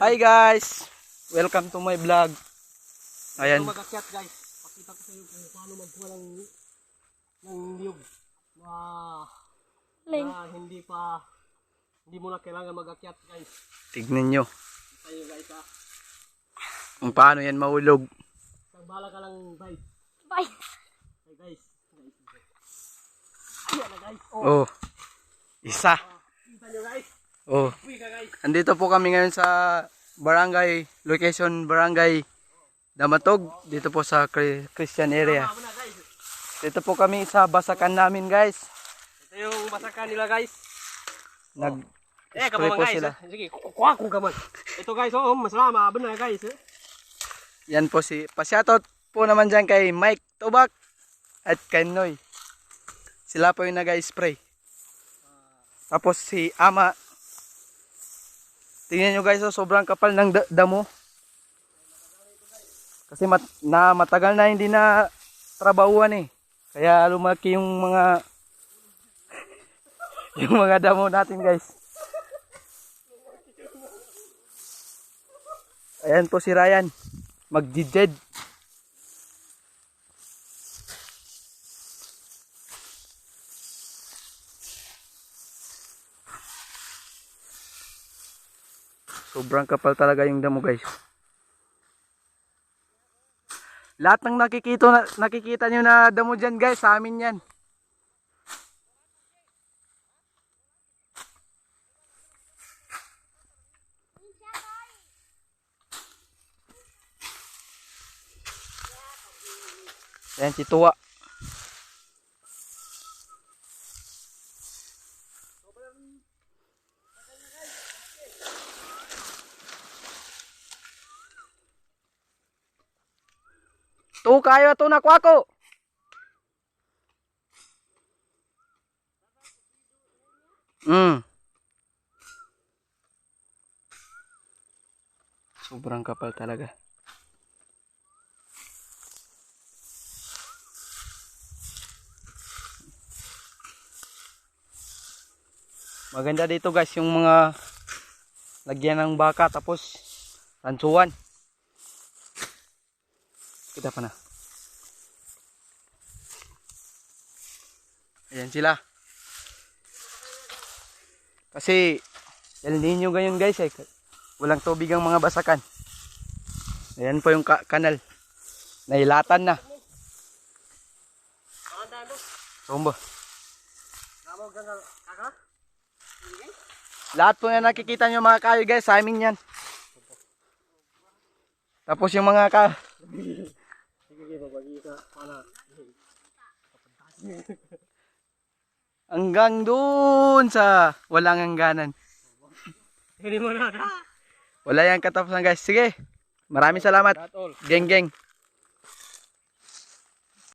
Hi guys! Welcome to my vlog. Ayan. Ito magakyat guys. Pakita ko sa iyo kung paano magkuha ng ng niyog na, na hindi pa hindi mo na kailangan magakyat guys. Tignan nyo Kita nyo guys ha. kung paano yan mahulog. Nagbala ka lang guys. Bye. Hey guys. guys. Ayan na guys. Oh, Oh. Isa. kita nyo guys. Oh. Andito po kami ngayon sa barangay, location barangay Damatog. Dito po sa Chri- Christian area. Dito po kami sa basakan namin guys. Ito yung masakan nila guys. Nag Eh, Spray po guys. sila. eh. Sige, kukuha ko kaman. Ito guys, oh, masalama. Aba na guys. Eh. yan po si pa-shoutout po naman dyan kay Mike Tobak at kay Noy. Sila po yung nag-spray. Tapos si Ama. Tingnan nyo guys, oh, sobrang kapal ng da- damo. Kasi mat na matagal na hindi na trabahuan eh. Kaya lumaki yung mga yung mga damo natin guys. Ayan po si Ryan. Magjijed. Sobrang kapal talaga yung damo guys. Lahat ng nakikita, na, nakikita nyo na damo dyan guys, sa amin yan. Ayan si Tuwa. Tu kayo to na kwako. Mm. Sobrang kapal talaga. Maganda dito guys yung mga lagyan ng baka tapos ransuan. Kita pa na. Ayan sila. Kasi El Nino ganyan guys eh. Walang tubig ang mga basakan. Ayan po yung ka- kanal. Nailatan na. Tumbo. Lahat po na nakikita nyo mga kayo guys, sa amin yan. Tapos yung mga ka... Sige, sige, babagi ka. Para. Hanggang doon sa walang hangganan. Hindi mo na. Wala yung katapusan guys. Sige. Maraming salamat. Geng geng.